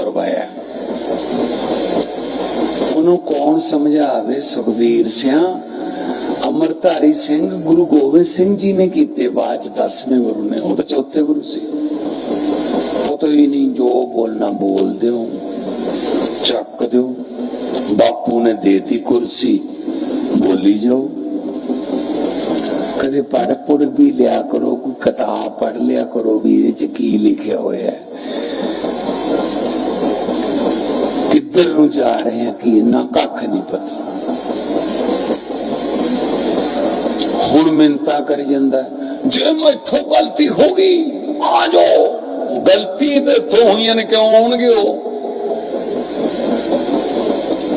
ਕਰਵਾਇਆ। ਉਹਨੂੰ ਕੌਣ ਸਮਝਾਵੇ? ਸੁਖਬੀਰ ਸਿਆ, ਅਮਰਧਾਰੀ ਸਿੰਘ, ਗੁਰੂ ਗੋਬਿੰਦ ਸਿੰਘ ਜੀ ਨੇ ਕੀਤੇ ਬਾਅਦ 'ਚ ਦਸਵੇਂ ਗੁਰੂ ਨੇ। ਉਹ ਤਾਂ ਚੌਥੇ ਗੁਰੂ ਸੀ। ਉਹ ਹੀ ਨਹੀਂ, ਜੋ ਬੋਲਣਾ ਬੋਲ ਦਿਓ। ਚੱਕ ਦਿਓ। ਬਾਪੂ ਨੇ ਦੇਤੀ ਕੁਰਸੀ। ਬੋਲੀ ਜਾਓ। ਕਦੇ ਪੜ ਪੜ ਵੀ ਲਿਆ ਕਰੋ, ਕੋਈ ਕਿਤਾਬ ਪੜ੍ਹ ਲਿਆ ਕਰੋ ਵੀ ਇਹਦੇ ਚ ਕੀ ਲਿਖਿਆ ਹੋਇਆ ਹੈ ਕਿੱਧਰ ਨੂੰ ਜਾ ਰਹੇ ਆ ਕੀ ਨਾ ਕੱਖ ਨਹੀਂ ਪਤਾ। ਹੁਣ ਮਿੰਤਾ ਕਰੀ ਜਾਂਦਾ ਜੇ ਮੈਥੋਂ ਗਲਤੀ ਹੋ ਗਈ, ਆ ਜਾਓ। ਗਲਤੀ ਤੇ ਤੋਂ ਹੋਈਆਂ ਨੇ ਕਿਉਂ ਆਉਣਗੇ ਉਹ?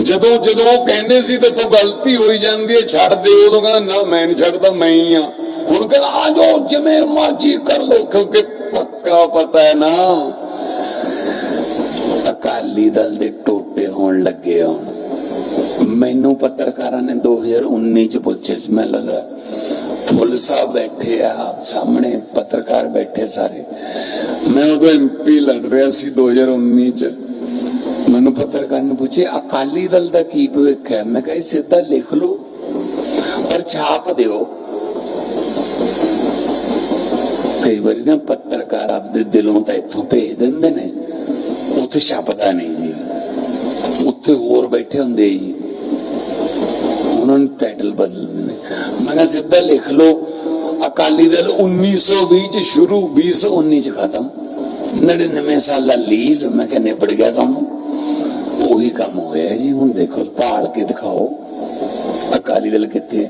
ਜਦੋਂ ਜਦੋਂ ਉਹ ਕਹਿੰਦੇ ਸੀ ਤੇ ਤੋਂ ਗਲਤੀ ਹੋਈ ਜਾਂਦੀ ਹੈ, ਛੱਡ ਦੇ ਉਦੋਂ ਕਹਿੰਦਾ, ਨਾ, ਮੈਂ ਨਹੀਂ ਛੱਡਦਾ, ਮੈਂ ਹੀ ਆ। ਹੁਣ ਕਹਿੰਦਾ, ਆ ਜਾਓ, ਜਿਵੇਂ ਮਰਜ਼ੀ ਕਰ ਲੋ ਕਿਉਂਕਿ ਪੱਕਾ ਪਤਾ ਹੈ ਨਾ, ਅਕਾਲੀ ਦਲ ਦੇ ਟੋਟੇ ਹੋਣ ਲੱਗੇ ਆ ਮੈਨੂੰ ਪੱਤਰਕਾਰਾਂ ਨੇ 2019 ਚ ਪੁੱਛਿਆ ਸੀ ਮੈਂ ਲਗਾ ਫੁੱਲ ਸਾਹਿਬ ਬੈਠੇ ਆ, ਆਪ ਸਾਹਮਣੇ ਪੱਤਰਕਾਰ ਬੈਠੇ ਸਾਰੇ। ਮੈਂ ਉਦੋਂ ਐਮਪੀ ਲੜ ਰਿਹਾ ਸੀ 2019 ਚ। ਮੈਨੂੰ ਪੱਤਰਕਾਰ ਨੇ ਪੁੱਛੇ ਅਕਾਲੀ ਦਲ ਦਾ ਕੀ ਭਵਿੱਖ ਹੈ? ਮੈਂ ਕਿਹਾ ਸਿੱਧਾ ਲਿਖ ਲਓ, ਪਰ ਛਾਪ ਦਿਓ। ਕਈ ਵਾਰੀ ਨਾ ਪੱਤਰਕਾਰ ਆਪਦੇ ਦਿਲੋਂ ਤਾਂ ਇੱਥੋਂ ਭੇਜ ਦਿੰਦੇ ਨੇ, ਉੱਥੇ ਛਾਪਦਾ ਨਹੀਂ। ਉੱਥੇ ਹੋਰ ਬੈਠੇ ਹੁੰਦੇ ਜੀ। ਉਹਨਾਂ ਨੇ ਟਾਈਟਲ ਬਦਲ ਦਿੰਦੇ ਮੈਂ ਕਿਹਾ ਸਿੱਧਾ ਲਿਖ ਲਓ, ਅਕਾਲੀ ਦਲ 1920 ਚ ਸ਼ੁਰੂ 2019 ਚ ਖਤਮ। 99 ਸਾਲਾ ਲੀਜ਼ ਮੈਂ ਕਿਹਾ ਨਿਬੜ ਗਿਆ ਕੰਮ। ਉਹੀ ਕੰਮ ਹੋਇਆ ਜੀ, ਹੁਣ ਦੇਖੋ, ਭਾਲ ਕੇ ਦਿਖਾਓ। ਅਕਾਲੀ ਦਲ ਕਿੱਥੇ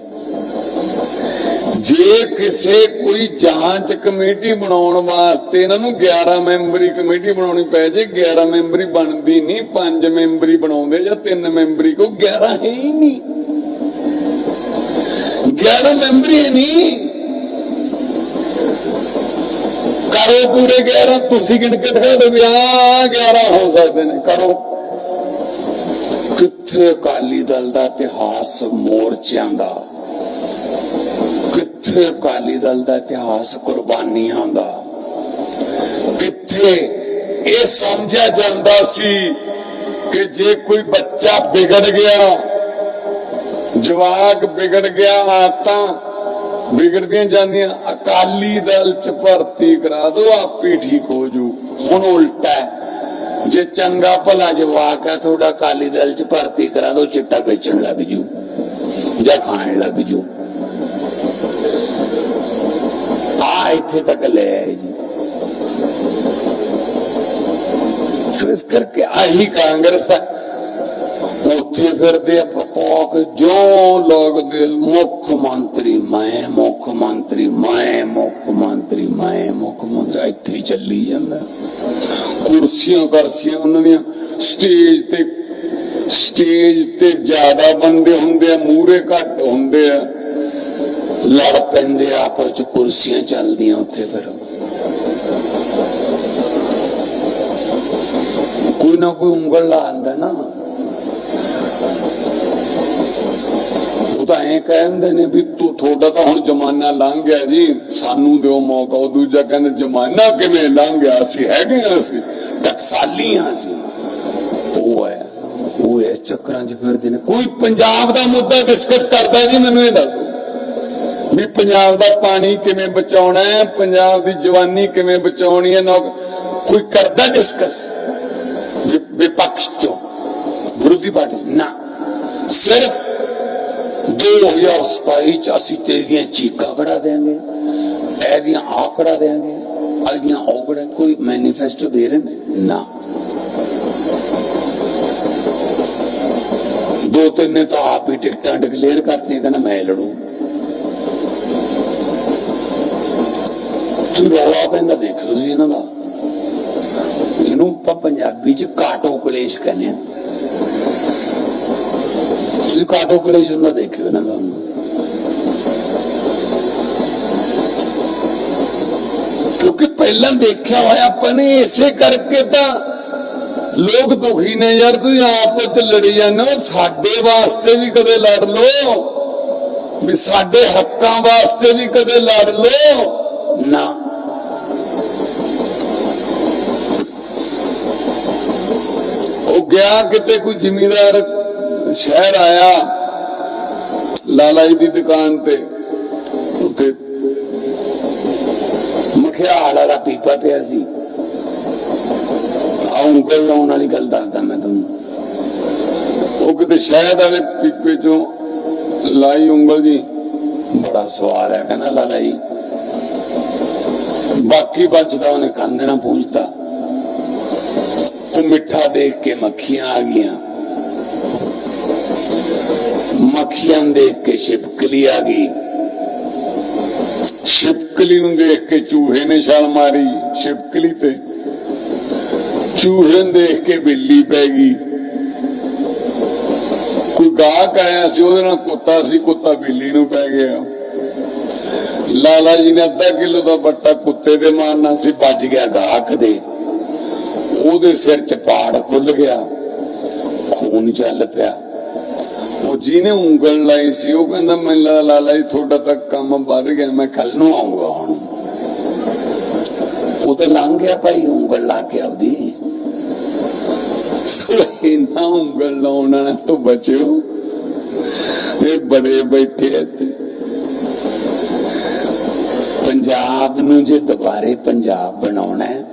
ਜੇ ਕਿਸੇ ਕੋਈ ਜਾਂਚ ਕਮੇਟੀ ਬਣਾਉਣ ਵਾਸਤੇ ਇਹਨਾਂ ਨੂੰ 11 ਮੈਂਬਰੀ ਕਮੇਟੀ ਬਣਾਉਣੀ ਪੈ ਜੇ 11 ਮੈਂਬਰੀ ਬਣਦੀ ਨਹੀਂ 5 ਮੈਂਬਰੀ ਬਣਾਉਂਦੇ ਜਾਂ 3 ਮੈਂਬਰੀ ਕੋ 11 ਹੈ ਹੀ ਨਹੀਂ। 11 ਮੈਂਬਰੀ ਨਹੀਂ। ਕਰੋ ਪੂਰੇ 11 ਤੁਸੀਂ ਗਿਣ ਕੇ ਦਿਖਾ ਦਿਓ ਆ 11 ਹੋ ਸਕਦੇ ਨੇ, ਕਰੋ। ਕਿੱਥੇ ਅਕਾਲੀ ਦਲ ਦਾ ਇਤਿਹਾਸ ਮੋਰਚਿਆਂ ਦਾ? ਕਿੱਥੇ ਅਕਾਲੀ ਦਲ ਦਾ ਇਤਿਹਾਸ ਕੁਰਬਾਨੀਆਂ ਦਾ। ਕਿੱਥੇ ਇਹ ਸਮਝਿਆ ਜਾਂਦਾ ਸੀ ਕਿ ਜੇ ਕੋਈ ਬੱਚਾ ਵਿਗੜ ਗਿਆ, ਜਵਾਕ ਵਿਗੜ ਗਿਆ ਤਾਂ ਵਿਗੜਦੀਆਂ ਜਾਂਦੀਆਂ, ਅਕਾਲੀ ਦਲ ਚ ਭਰਤੀ ਕਰਾ ਦੋ ਆਪੇ ਠੀਕ ਹੋ ਜੂ। ਹੁਣ ਉਲਟਾ ਜੇ ਚੰਗਾ ਭਲਾ ਜਵਾਕ ਹੈ, ਤੁਹਾਡਾ ਅਕਾਲੀ ਦਲ ਚ ਭਰਤੀ ਕਰਾ ਦੋ ਚਿੱਟਾ ਵੇਚਣ ਲੱਗ ਜੂ ਜਾਂ ਖਾਣ ਲੱਗ ਜੂ। ਆ ਇੱਥੇ ਤੱਕ ਲੈ ਆਏ ਜੀ। ਸੋ ਇਸ ਕਰਕੇ ਆਹੀ ਕਾਂਗਰਸ ਦਾ ਉੱਥੇ ਫਿਰਦੇ ਆ ਪਪੋਕ ਜੋ ਲੋਕ ਦੇ ਮੁੱਖ ਮੰਤਰੀ, ਮੈਂ, ਮੁੱਖ ਮੰਤਰੀ, ਮੈਂ, ਮੁੱਖ ਮੰਤਰੀ, ਮੈਂ, ਮੁੱਖ ਮੰਤਰੀ, ਇੱਥੇ ਚੱਲੀ ਜਾਂਦਾ। ਕੁਰਸੀਆਂ ਕਰਸੀਆਂ ਉਹਨਾਂ ਦੀਆਂ, ਸਟੇਜ ਤੇ ਸਟੇਜ ਤੇ ਜ਼ਿਆਦਾ ਬੰਦੇ ਹੁੰਦੇ ਆ ਮੂਰੇ ਘੱਟ ਹੁੰਦੇ ਆ। ਲੜ ਪੈਂਦੇ ਆਪਸ ਚ ਕੁਰਸੀਆਂ ਚੱਲਦੀਆਂ ਉੱਥੇ ਫਿਰ। ਕੋਈ ਨਾ ਕੋਈ ਉਂਗਲ ਲਾ ਆਂਦਾ ਨਾ। ਉਹ ਤਾਂ ਐਂ ਕਹਿੰਦੇ ਨੇ ਵੀ ਤੂੰ, ਤੁਹਾਡਾ ਤਾਂ ਹੁਣ ਜ਼ਮਾਨਾ ਲੰਘ ਗਿਆ ਜੀ। ਸਾਨੂੰ ਦਿਓ ਮੌਕਾ। ਉਹ ਦੂਜਾ ਕਹਿੰਦਾ, ਜ਼ਮਾਨਾ ਕਿਵੇਂ ਲੰਘ ਗਿਆ? ਅਸੀਂ ਹੈਗੇ ਆ, ਅਸੀਂ ਟਕਸਾਲੀਆਂ ਅਸੀਂ। ਉਹ ਹੈ ਉਹ ਇਸ ਚੱਕਰਾਂ 'ਚ ਫਿਰਦੇ ਨੇ। ਕੋਈ ਪੰਜਾਬ ਦਾ ਮੁੱਦਾ ਡਿਸਕਸ ਕਰਦਾ ਜੀ, ਮੈਨੂੰ ਇਹ ਦੱਸ ਵੀ ਪੰਜਾਬ ਦਾ ਪਾਣੀ ਕਿਵੇਂ ਬਚਾਉਣਾ ਹੈ, ਪੰਜਾਬ ਦੀ ਜਵਾਨੀ ਕਿਵੇਂ ਬਚਾਉਣੀ ਹੈ ਕੋਈ ਕਰਦਾ ਡਿਸਕਸ ਵਿਪਕਸ਼ ਚੋਂ ਵਿਰੋਧੀ ਪਾਰਟੀ ਨਾ। ਸਿਰਫ 2027 ਚ ਅਸੀਂ ਤੇਰੀਆਂ ਚੀਕਾਂ ਕਢਾ ਦੇਾਂਗੇ ਇਹਦੀਆਂ ਆਕੜਾ ਦੇਾਂਗੇ ਅਗੀਆਂ ਔਕੜਾ ਕੋਈ ਮੈਨੀਫੈਸਟੋ ਦੇ ਰਹੇ ਨੇ? ਨਾ। ਦੋ ਤਿੰਨ ਨੇ ਤਾਂ ਆਪ ਹੀ ਟਿਕਟਾਂ ਡਿਕਲੇਅਰ ਕਰਤੀਆਂ, ਕਹਿੰਦਾ ਮੈਂ ਲੜੂ। ਤੂੰ ਰੌਲਾ ਪੈਂਦਾ ਦੇਖੋ ਤੁਸੀਂ ਇਹਨਾਂ ਦਾ ਇਹਨੂੰ ਆਪਾਂ ਪੰਜਾਬੀ ਚ ਕਾਟੋ ਕਲੇਸ਼ ਕਹਿੰਦੇ ਆ ਤੁਸੀਂ ਕਾਟੋ ਕਲੇਸ਼ ਉਹਨਾਂ ਦੇਖਿਓ, ਇਹਨਾਂ ਦਾ। ਕਿਉਂਕਿ ਪਹਿਲਾਂ ਦੇਖਿਆ ਹੋਇਆ ਆਪਾਂ ਨੇ, ਇਸੇ ਕਰਕੇ ਤਾਂ ਲੋਕ ਦੁਖੀ ਨੇ ਯਾਰ, ਤੁਸੀਂ ਆਪਸ ਚ ਲੜੀ ਜਾਂਦੇ ਹੋ, ਸਾਡੇ ਵਾਸਤੇ ਵੀ ਕਦੇ ਲੜ ਲਓ। ਵੀ ਸਾਡੇ ਹੱਕਾਂ ਵਾਸਤੇ ਵੀ ਕਦੇ ਲੜ ਲੋ ਨਾ। ਉਹ ਗਿਆ, ਕਿਤੇ ਕੋਈ ਜ਼ਿਮੀਂਦਾਰ ਸ਼ਹਿਰ ਆਇਆ ਲਾਲਾ ਜੀ ਦੀ ਦੁਕਾਨ ਤੇ, ਉੱਥੇ ਮਖਿਆਲ ਵਾਲਾ ਪੀਪਾ ਪਿਆ ਸੀ। ਆਹ ਉਂਗਲ ਲਾਉਣ ਵਾਲੀ ਗੱਲ ਦੱਸਦਾ ਮੈਂ ਤੁਹਾਨੂੰ। ਉਹ ਕਿਤੇ ਸ਼ਹਿਦ ਵਾਲੇ ਪੀਪੇ ਚੋਂ ਲਾਈ ਉਂਗਲ ਜੀ, ਬੜਾ ਸਵਾਦ ਹੈ ਕਹਿੰਦਾ ਲਾਲਾ ਜੀ। ਬਾਕੀ ਬਚਦਾ ਉਹਨੇ ਕੰਧ ਨਾ ਪੂੰਝਤਾ ਉਹ ਮਿੱਠਾ ਦੇਖ ਕੇ ਮੱਖੀਆਂ ਆ ਗਈਆਂ। ਮੱਖੀਆਂ ਦੇਖ ਕੇ ਛਿਪਕਲੀ ਆ ਗਈ। ਛਿਪਕਲੀ ਨੂੰ ਦੇਖ ਕੇ ਚੂਹੇ ਨੇ ਛਾਲ ਮਾਰੀ ਛਿਪਕਲੀ ਤੇ। ਚੂਹੇ ਨੂੰ ਦੇਖ ਕੇ ਬਿੱਲੀ ਪੈ ਗਈ। ਕੋਈ ਗਾਹਕ ਆਇਆ ਸੀ, ਉਹਦੇ ਨਾਲ ਕੁੱਤਾ ਸੀ, ਕੁੱਤਾ ਬਿੱਲੀ ਨੂੰ ਪੈ ਗਿਆ। ਲਾਲਾ ਜੀ ਨੇ ਅੱਧਾ ਕਿਲੋ ਦਾ ਬੱਟਾ ਕੁੱਤੇ ਦੇ ਮਾਰਨਾ ਸੀ, ਵੱਜ ਗਿਆ ਗਾਹਕ ਦੇ। ਉਹਦੇ ਸਿਰ 'ਚ ਪਾੜ ਖੁੱਲ ਗਿਆ। ਖੂਨ ਚੱਲ ਪਿਆ। ਉਹ ਜਿਹਨੇ ਉਂਗਲ ਲਾਈ ਸੀ, ਉਹ ਕਹਿੰਦਾ, ਮੈਂ ਲਾਲਾ ਜੀ ਤੁਹਾਡਾ ਤਾਂ ਕੰਮ ਵੱਧ ਗਿਆ, ਮੈਂ ਕੱਲ ਨੂੰ ਆਉਂਗਾ ਹੁਣ। ਉਹ ਤਾਂ ਲੰਘ ਗਿਆ ਭਾਈ, ਉਂਗਲ ਲਾ ਕੇ ਆਪਦੀ। ਸੋ ਇਹਨਾਂ ਉਂਗਲ ਲਾਉਣਾ ਤੋਂ ਬਚਿਓ। ਇਹ ਬੜੇ ਬੈਠੇ ਇੱਥੇ। ਪੰਜਾਬ ਨੂੰ ਜੇ ਦੁਬਾਰੇ ਪੰਜਾਬ ਬਣਾਉਣਾ ਹੈ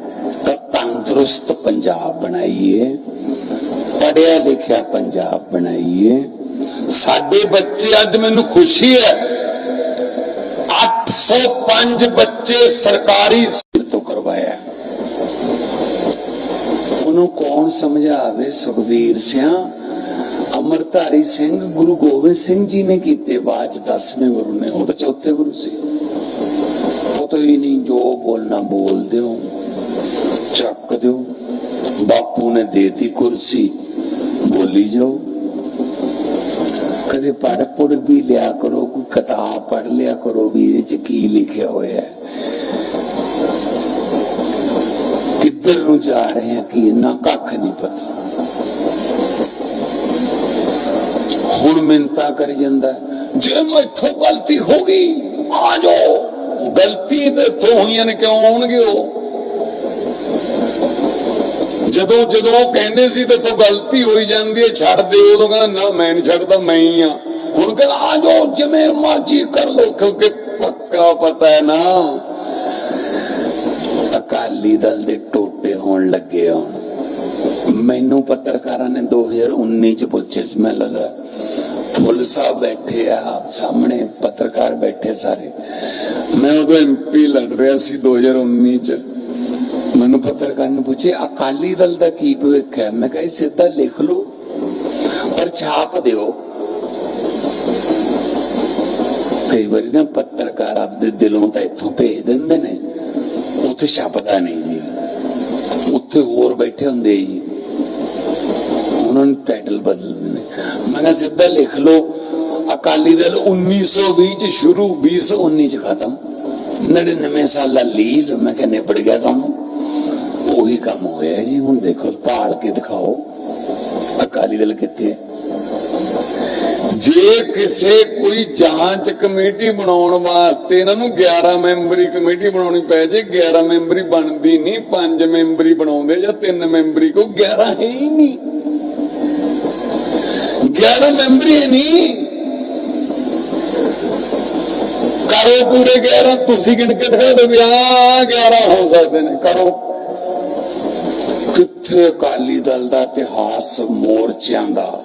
ਤੰਦਰੁਸਤ ਪੰਜਾਬ ਬਣਾਈਏ ਪੜਿਆ ਲਿਖਿਆ ਪੰਜਾਬ ਬਣਾਈਏ ਸਾਡੇ ਬੱਚੇ ਅੱਜ ਮੈਨੂੰ ਖੁਸ਼ੀ ਹੈ 805 ਬੱਚੇ ਸਰਕਾਰੀ ਸਕੂਲ ਤੋਂ ਕਰਵਾਇਆ ਉਹਨੂੰ ਕੌਣ ਸਮਝਾਵੇ ਸੁਖਵੀਰ ਸਿਆ ਅਮਰਧਾਰੀ ਸਿੰਘ ਗੁਰੂ ਗੋਬਿੰਦ ਸਿੰਘ ਜੀ ਨੇ ਕੀਤੇ ਬਾਅਦ 'ਚ 10ਵੇਂ ਗੁਰੂ ਨੇ ਉਹ ਤਾਂ ਚੌਥੇ ਗੁਰੂ ਸੀ ਪਤਾ ਹੀ ਨਹੀਂ ਜੋ ਬੋਲਣਾ ਬੋਲ ਦਿਓ ਚੱਕ ਦਿਓ ਬਾਪੂ ਨੇ ਦੇਤੀ ਕੁਰਸੀ। ਬੋਲੀ ਜਾਓ। ਕਦੇ ਪੜ ਪੜ ਵੀ ਲਿਆ ਕਰੋ ਕੋਈ ਕਿਤਾਬ ਪੜ ਲਿਆ ਕਰੋ ਵੀ ਇਹਦੇ ਚ ਕੀ ਲਿਖਿਆ ਹੋਇਆ। ਹੈ ਕਿੱਧਰ ਨੂੰ ਜਾ ਰਹੇ ਆ ਕੀ ਨਾ ਕੱਖ ਨਹੀਂ ਪਤਾ। ਹੁਣ ਮਿੰਤਾ ਕਰੀ ਜਾਂਦਾ ਹੈ, ਜੇ ਮੈਥੋਂ ਗਲਤੀ ਹੋ ਗਈ ਆ ਜਾਓ। ਗਲਤੀ ਤੇ ਇੱਥੋਂ ਹੋਈਆਂ ਨੇ ਕਿਉਂ ਹੋਣਗੇ ਉਹ। ਜਦੋਂ ਜਦੋਂ ਉਹ ਕਹਿੰਦੇ ਸੀ ਤੇ ਤੋਂ ਗਲਤੀ ਹੋਈ ਜਾਂਦੀ ਹੈ, ਛੱਡ ਦੇ। ਉਦੋਂ ਕਹਿੰਦਾ, ਨਾ, ਮੈਂ ਨਹੀਂ ਛੱਡਦਾ, ਮੈਂ ਹੀ ਆ। ਹੁਣ ਕਹਿੰਦਾ, ਆ ਜਾਓ, ਜਿਵੇਂ ਮਰਜ਼ੀ ਕਰ ਲਓ, ਕਿਉਂਕਿ ਪੱਕਾ ਪਤਾ ਹੈ ਨਾ, ਅਕਾਲੀ ਦਲ ਦੇ ਟੋਟੇ ਹੋਣ ਲੱਗੇ ਆ। ਮੈਨੂੰ ਪੱਤਰਕਾਰਾਂ ਨੇ 2019 ਚ ਪੁੱਛਿਆ ਸੀ, ਮੈਂ ਲਗਾ ਫੁੱਲ ਸਾਹਿਬ ਬੈਠੇ ਆ, ਆਪ ਸਾਹਮਣੇ ਪੱਤਰਕਾਰ ਬੈਠੇ ਸਾਰੇ। ਮੈਂ ਉਦੋਂ ਐਮਪੀ ਲੜ ਰਿਹਾ ਸੀ 2019 ਚ। ਮੈਨੂੰ ਪੱਤਰਕਾਰ ਨੇ ਪੁੱਛਿਆ ਅਕਾਲੀ ਦਲ ਦਾ ਕੀ ਭਵਿੱਖ ਹੈ? ਮੈਂ ਕਿਹਾ ਸਿੱਧਾ ਲਿਖ ਲਓ, ਪਰ ਛਾਪ ਦਿਓ। ਕਈ ਵਾਰੀ ਨਾ ਪੱਤਰਕਾਰ ਆਪਦੇ ਦਿਲੋਂ ਤਾਂ ਇੱਥੋਂ ਭੇਜ ਦਿੰਦੇ ਨੇ, ਉੱਥੇ ਛਪਦਾ ਨਹੀਂ ਜੀ। ਉੱਥੇ ਹੋਰ ਬੈਠੇ ਹੁੰਦੇ ਜੀ। ਉਹਨਾਂ ਨੂੰ ਟਾਈਟਲ ਬਦਲ ਦਿੰਦੇ ਮੈਂ ਕਿਹਾ, ਸਿੱਧਾ ਲਿਖ ਲਓ, ਅਕਾਲੀ ਦਲ 1920 ਚ ਸ਼ੁਰੂ 2019 ਚ ਖਤਮ। 99 ਸਾਲਾ ਲੀਜ਼ ਮੈਂ ਕਿਹਾ, ਨਿਬੜ ਗਿਆ ਕੰਮ। ਉਹੀ ਕੰਮ ਹੋਇਆ ਜੀ। ਹੁਣ ਦੇਖੋ, ਭਾਲ ਕੇ ਦਿਖਾਓ। ਅਕਾਲੀ ਦਲ ਕਿੱਥੇ ਹੈ? ਜੇ ਕਿਸੇ ਕੋਈ ਜਾਂਚ ਕਮੇਟੀ ਬਣਾਉਣ ਵਾਸਤੇ ਇਹਨਾਂ ਨੂੰ 11 ਮੈਂਬਰੀ ਕਮੇਟੀ ਬਣਾਉਣੀ ਪੈ ਜੇ 11 ਮੈਂਬਰੀ ਬਣਦੀ ਨਹੀਂ 5 ਮੈਂਬਰੀ ਬਣਾਉਂਦੇ ਜਾਂ 3 ਮੈਂਬਰੀ ਕੋ 11 ਹੈ ਹੀ ਨਹੀਂ। 11 ਮੈਂਬਰੀ ਹੈ ਨਹੀਂ। ਕਰੋ ਪੂਰੇ 11 ਤੁਸੀਂ ਗਿਣ ਕੇ ਦਿਖਾ ਦਿਓ ਵੀ ਆ 11 ਹੋ ਸਕਦੇ ਨੇ। ਕਰੋ। ਕਿੱਥੇ ਅਕਾਲੀ ਦਲ ਦਾ ਇਤਿਹਾਸ ਮੋਰਚਿਆਂ ਦਾ?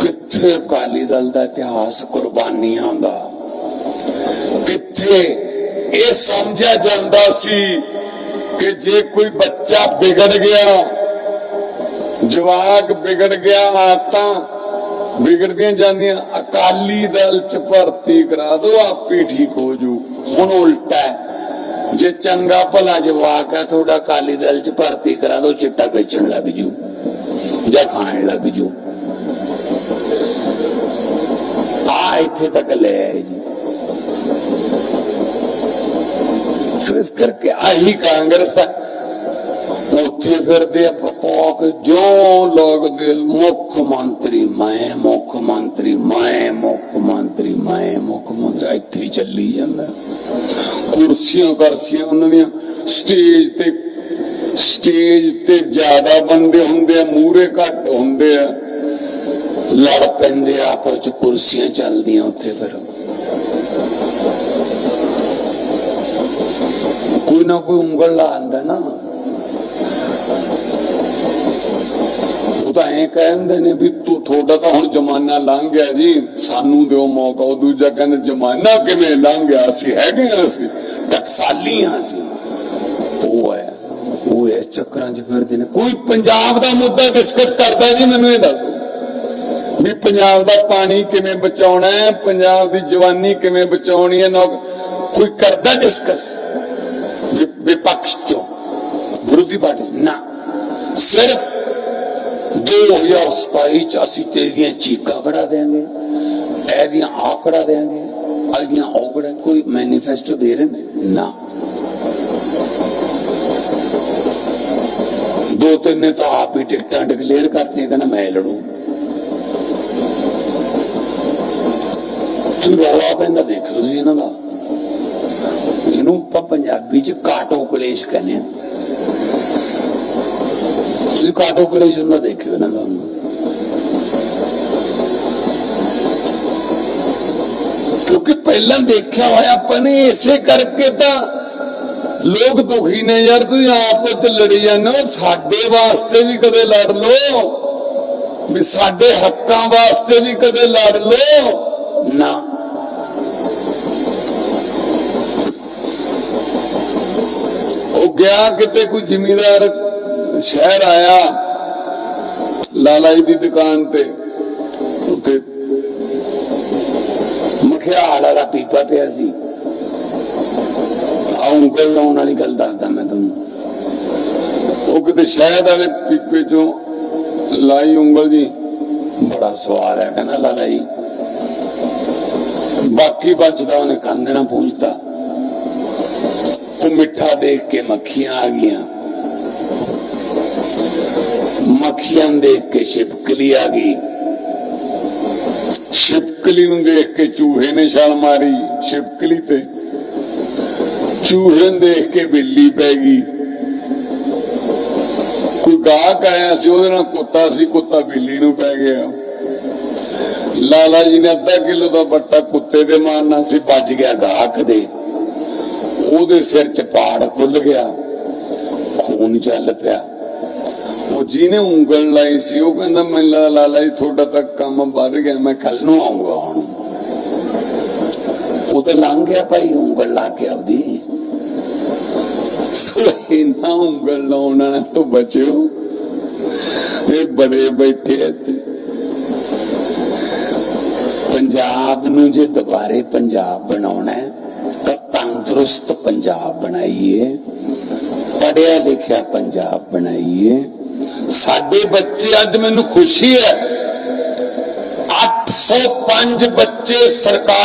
ਕਿੱਥੇ ਅਕਾਲੀ ਦਲ ਦਾ ਇਤਿਹਾਸ ਕੁਰਬਾਨੀਆਂ ਦਾ? ਕਿੱਥੇ ਇਹ ਸਮਝਿਆ ਜਾਂਦਾ ਸੀ ਕਿ ਜੇ ਕੋਈ ਬੱਚਾ ਵਿਗੜ ਗਿਆ, ਜਵਾਕ ਵਿਗੜ ਗਿਆ ਆਤਾਂ ਵਿਗੜਦੀਆਂ ਜਾਂਦੀਆਂ, ਅਕਾਲੀ ਦਲ ਚ ਭਰਤੀ ਕਰਾ ਦੋ ਆਪੇ ਠੀਕ ਹੋ ਜੂ। ਹੁਣ ਉਲਟਾ ਹੈ। ਜੇ ਚੰਗਾ ਭਲਾ ਜਵਾਕ ਹੈ ਤੁਹਾਡਾ ਅਕਾਲੀ ਦਲ ਚ ਭਰਤੀ ਕਰਾ ਦੋ, ਚਿੱਟਾ ਵੇਚਣ ਲੱਗ ਜੂ ਜਾਂ ਖਾਣ ਲੱਗ ਜੂ। ਆ ਇੱਥੇ ਤੱਕ ਲੈ ਆਏ ਜੀ। ਸੋ ਇਸ ਕਰਕੇ ਆਹੀ ਕਾਂਗਰਸ ਦਾ ਉੱਥੇ ਫਿਰਦੇ ਆ ਪਪੋਕ ਜੋ ਲੋਕ ਦੇ ਮੁੱਖ ਮੰਤਰੀ, ਮੈਂ ਮੁੱਖ ਮੰਤਰੀ, ਮੈਂ ਮੁੱਖ ਮੰਤਰੀ, ਮੈਂ ਮੁੱਖ ਮੰਤਰੀ, ਇੱਥੇ ਚੱਲੀ ਜਾਂਦਾ। ਕੁਰਸੀਆਂ ਕਰਸੀਆਂ ਉਹਨਾਂ ਦੀਆਂ। ਸਟੇਜ ਤੇ ਸਟੇਜ ਤੇ ਜ਼ਿਆਦਾ ਬੰਦੇ ਹੁੰਦੇ ਆ ਮੂਰੇ ਘੱਟ ਹੁੰਦੇ ਆ। ਲੜ ਪੈਂਦੇ ਆ, ਆਪਸ ਚ ਕੁਰਸੀਆਂ ਚੱਲਦੀਆਂ ਉੱਥੇ ਫਿਰ। ਕੋਈ ਨਾ ਕੋਈ ਉਂਗਲ ਲਾ ਆਂਦਾ ਨਾ। ਤਾਂ ਐ ਕਹਿੰਦੇ ਨੇ ਵੀ ਤੂੰ ਤੁਹਾਡਾ ਤਾਂ ਹੁਣ ਜ਼ਮਾਨਾ ਲੰਘ ਗਿਆ ਜੀ। ਸਾਨੂੰ ਦਿਓ ਮੌਕਾ। ਉਹ ਦੂਜਾ ਕਹਿੰਦਾ, ਜ਼ਮਾਨਾ ਕਿਵੇਂ ਲੰਘ ਗਿਆ? ਅਸੀਂ ਹੈਗੇ ਅਸੀਂ। ਟਕਸਾਲੀਆਂ ਅਸੀਂ। ਉਹ ਹੈ, ਉਹ ਇਸ ਚੱਕਰਾਂ 'ਚ ਫਿਰਦੇ ਨੇ। ਕੋਈ ਪੰਜਾਬ ਦਾ ਮੁੱਦਾ ਡਿਸਕਸ ਕਰਦਾ ਜੀ, ਮੈਨੂੰ ਇਹ ਦੱਸੋ ਵੀ ਪੰਜਾਬ ਦਾ ਪਾਣੀ ਕਿਵੇਂ ਬਚਾਉਣਾ ਹੈ? ਪੰਜਾਬ ਦੀ ਜਵਾਨੀ ਕਿਵੇਂ ਬਚਾਉਣੀ ਹੈ? ਨੌਕ ਕੋਈ ਕਰਦਾ ਡਿਸਕਸ ਵਿਪਕਸ਼ ਚੋਂ। ਵਿਰੋਧੀ ਪਾਰਟੀ ਨਾ। ਸਿਰਫ 2027 ਚ ਅਸੀਂ ਤੇਰੀਆਂ ਚੀਕਾਂ ਕਢਾ ਦੇਾਂਗੇ ਇਹਦੀਆਂ ਆਕੜਾ ਦੇਾਂਗੇ ਅਗੀਆਂ ਔਕੜਾ ਕੋਈ ਮੈਨੀਫੈਸਟੋ ਦੇ ਰਹੇ ਨੇ? ਨਾ। ਦੋ ਤਿੰਨ ਨੇ ਤਾਂ ਆਪ ਹੀ ਟਿਕਟਾਂ ਡਿਕਲੇਅਰ ਕਰਤੀਆਂ, ਕਹਿੰਦਾ ਮੈਂ ਲੜੂ। ਤੂੰ ਰੌਲਾ ਪੈਂਦਾ ਦੇਖੋ ਤੁਸੀਂ ਇਹਨਾਂ ਦਾ। ਇਹਨੂੰ ਆਪਾਂ ਪੰਜਾਬੀ ਚ ਕਾਟੋ ਕਲੇਸ਼ ਕਹਿੰਦੇ ਆ। ਤੁਸੀਂ ਕਾਟੋ ਕਲੇਸ਼ ਨਾ ਦੇਖਿਓ ਇਹਨਾਂ ਦਾ ਕਿਉਂਕਿ ਪਹਿਲਾਂ ਦੇਖਿਆ ਹੋਇਆ ਆਪਾਂ ਨੇ ਇਸੇ ਕਰਕੇ ਤਾਂ ਲੋਕ ਦੁਖੀ ਨੇ ਯਾਰ ਤੁਸੀਂ ਆਪਸ ਚ ਲੜੀ ਜਾਂਦੇ ਹੋ ਸਾਡੇ ਵਾਸਤੇ ਵੀ ਕਦੇ ਲੜ ਲੋ ਵੀ ਸਾਡੇ ਹੱਕਾਂ ਵਾਸਤੇ ਵੀ ਕਦੇ ਲੜ ਲੋ ਨਾ ਉਹ ਗਿਆ ਕਿਤੇ ਕੋਈ ਜ਼ਿਮੀਦਾਰ ਸ਼ਹਿਰ ਆਇਆ ਲਾਲਾ ਜੀ ਦੀ ਦੁਕਾਨ ਤੇ, ਉੱਥੇ ਮਖਿਆਲ ਵਾਲਾ ਪੀਪਾ ਪਿਆ ਸੀ। ਆਹ ਉਂਗਲ ਲਾਉਣ ਵਾਲੀ ਗੱਲ ਦੱਸਦਾ ਮੈਂ ਤੁਹਾਨੂੰ। ਉਹ ਕਿਤੇ ਸ਼ਹਿਦ ਵਾਲੇ ਪੀਪੇ ਚੋਂ ਲਾਈ ਉਂਗਲ ਜੀ ਬੜਾ ਸਵਾਦ ਹੈ, ਕਹਿੰਦਾ ਲਾਲਾ ਜੀ ਬਾਕੀ ਬਚਦਾ, ਉਹਨੇ ਕੰਧ ਨਾ ਪੂੰਝਤਾ। ਉਹ ਮਿੱਠਾ ਦੇਖ ਕੇ ਮੱਖੀਆਂ ਆ ਗਈਆਂ। ਮੱਖੀਆਂ ਦੇਖ ਕੇ ਛਿਪਕਲੀ ਆ ਗਈ। ਛਿਪਕਲੀ ਨੂੰ ਦੇਖ ਕੇ ਚੂਹੇ ਨੇ ਛਾਲ ਮਾਰੀ ਛਿਪਕਲੀ ਤੇ। ਚੂਹੇ ਨੂੰ ਦੇਖ ਕੇ ਬਿੱਲੀ ਪੈ ਗਈ। ਕੋਈ ਗਾਹਕ ਆਇਆ ਸੀ, ਉਹਦੇ ਨਾਲ ਕੁੱਤਾ ਸੀ, ਕੁੱਤਾ ਬਿੱਲੀ ਨੂੰ ਪੈ ਗਿਆ। ਲਾਲਾ ਜੀ ਨੇ ਅੱਧਾ ਕਿਲੋ ਦਾ ਬੱਟਾ ਕੁੱਤੇ ਦੇ ਮਾਰਨਾ ਸੀ ਭੱਜ ਗਿਆ ਗਾਹਕ ਦੇ। ਉਹਦੇ ਸਿਰ 'ਚ ਪਾੜ ਖੁੱਲ ਗਿਆ। ਖੂਨ ਚੱਲ ਪਿਆ। ਉਹ ਜਿਹਨੇ ਉਂਗਲ ਲਾਈ ਸੀ, ਉਹ ਕਹਿੰਦਾ ਮੈਂ ਲਾਲਾ ਜੀ ਤੁਹਾਡਾ ਤਾਂ ਕੰਮ ਵੱਧ ਗਿਆ, ਮੈਂ ਕੱਲ ਨੂੰ ਆਉਂਗਾ ਹੁਣ। ਉਹ ਤੇ ਲੰਘ ਗਿਆ ਭਾਈ, ਉਂਗਲ ਲਾ ਕੇ ਆਪਦੀ। ਸੋ ਉਂਗਲ ਲਾਉਣਾ ਤੋਂ ਬਚਿਓ। ਇਹ ਬੜੇ ਬੈਠੇ ਇੱਥੇ। ਪੰਜਾਬ ਨੂੰ ਜੇ ਦੁਬਾਰੇ ਪੰਜਾਬ ਬਣਾਉਣਾ ਹੈ, ਤਾਂ ਤੰਦਰੁਸਤ ਪੰਜਾਬ ਬਣਾਈਏ। ਪੜਿਆ ਲਿਖਿਆ ਪੰਜਾਬ ਬਣਾਈਏ। ਸਾਡੇ ਬੱਚੇ ਅੱਜ ਮੈਨੂੰ ਖੁਸ਼ੀ ਹੈ। 805 ਬੱਚੇ ਸਰਕਾਰ